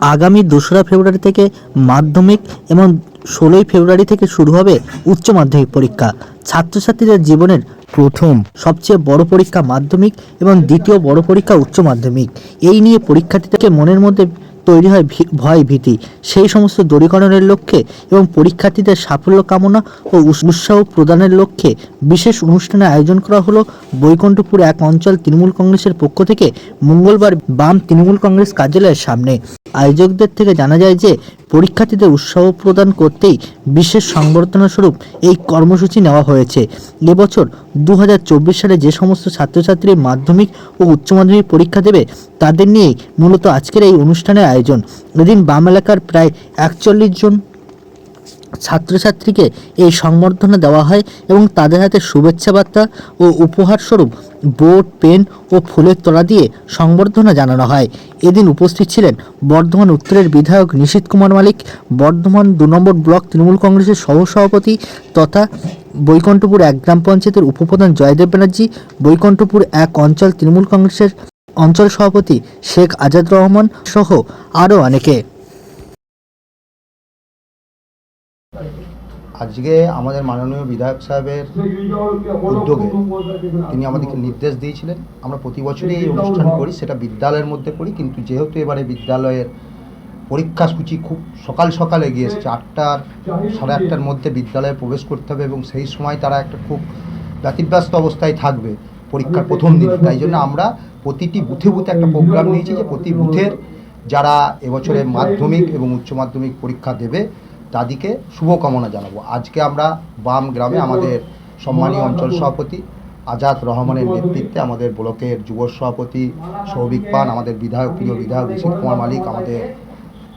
আগামী দোসরা ফেব্রুয়ারি থেকে মাধ্যমিক এবং ষোলোই ফেব্রুয়ারি থেকে শুরু হবে উচ্চ মাধ্যমিক পরীক্ষা। ছাত্রছাত্রীদের জীবনের প্রথম, সবচেয়ে বড় পরীক্ষা মাধ্যমিক এবং দ্বিতীয় বড় পরীক্ষা উচ্চ মাধ্যমিক। এই নিয়ে পরীক্ষার্থীদেরকে মনের মধ্যে তৈরি হয় ভয় ভীতি। সেই সমস্ত দূরীকরণের লক্ষ্যে এবং পরীক্ষার্থীদের সাফল্য কামনা ও উৎসাহ প্রদানের লক্ষ্যে বিশেষ অনুষ্ঠানের আয়োজন করা হলো বৈকুণ্ঠপুর এক অঞ্চল তৃণমূল কংগ্রেসের পক্ষ থেকে মঙ্গলবার বাম তৃণমূল কংগ্রেস কার্যালয়ের সামনে। আয়োজকদের থেকে জানা যায় যে, পরীক্ষার্থীদের উৎসাহ প্রদান করতেই বিশেষ সংবর্ধনা স্বরূপ এই কর্মসূচি নেওয়া হয়েছে। এবছর দু হাজার চব্বিশ সালে যে সমস্ত ছাত্রছাত্রী মাধ্যমিক ও উচ্চ মাধ্যমিক পরীক্ষা দেবে, তাদের নিয়েই মূলত আজকের এই অনুষ্ঠানের আয়োজন। এদিন বাম এলাকার প্রায় একচল্লিশ জন ছাত্রছাত্রীকে এই সংবর্ধনা দেওয়া হয় এবং তাদের হাতে শুভেচ্ছা বার্তা ও উপহার স্বরূপ বোর্ড, পেন ও ফুলের তোড়া দিয়ে সংবর্ধনা জানানো হয়। এদিন উপস্থিত ছিলেন বর্ধমান উত্তরের বিধায়ক নিশীত কুমার মালিক, বর্ধমান দু নম্বর ব্লক তৃণমূল কংগ্রেসের সহসভাপতি তথা বৈকণ্ঠপুর এক গ্রাম পঞ্চায়েতের উপপ্রধান জয়দেব ব্যানার্জি, বৈকণ্ঠপুর এক অঞ্চল তৃণমূল কংগ্রেসের অঞ্চল সভাপতি শেখ আজাদ রহমান সহ আরও অনেকে। আজকে আমাদের মাননীয় বিধায়ক সাহেবের উদ্যোগে তিনি আমাদেরকে নির্দেশ দিয়েছিলেন। আমরা প্রতি বছরই এই অনুষ্ঠান করি, সেটা বিদ্যালয়ের মধ্যে করি, কিন্তু যেহেতু এবারে বিদ্যালয়ের পরীক্ষা সূচি খুব সকাল সকাল এগিয়ে এসছে, আটটার, সাড়ে আটটার মধ্যে বিদ্যালয়ে প্রবেশ করতে হবে এবং সেই সময় তারা একটা খুব ব্যতিব্যস্ত অবস্থায় থাকবে। পরীক্ষার প্রথম দিন। তাই জন্য আমরা প্রতিটি বুথে বুথে একটা প্রোগ্রাম নিয়েছি যে প্রতি বুথের যারা এবছরে মাধ্যমিক এবং উচ্চ মাধ্যমিক পরীক্ষা দেবে, তাদেরকে শুভকামনা জানাব। আজকে আমরা বাম গ্রামে আমাদের সম্মানীয় অঞ্চল সভাপতি আজাদ রহমানের নেতৃত্বে আমাদের ব্লকের যুব সভাপতি সৌভিক পান, আমাদের বিধায়ক, প্রিয় বিধায়ক ঋষিত কুমার মালিক, আমাদের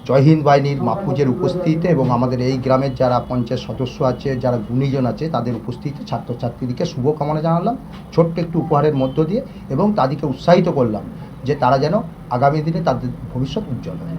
জয়হিন্দ বাহিনীর মাহফুজের উপস্থিতিতে এবং আমাদের এই গ্রামের যারা পঞ্চায়েত সদস্য আছে, যারা গুণীজন আছে, তাদের উপস্থিতিতে ছাত্রছাত্রীদেরকে শুভকামনা জানালাম, ছোট্ট একটু উপহারের মধ্য দিয়ে এবং তাদেরকে উৎসাহিত করলাম যে তারা যেন আগামী দিনে তাদের ভবিষ্যৎ উজ্জ্বল হয়।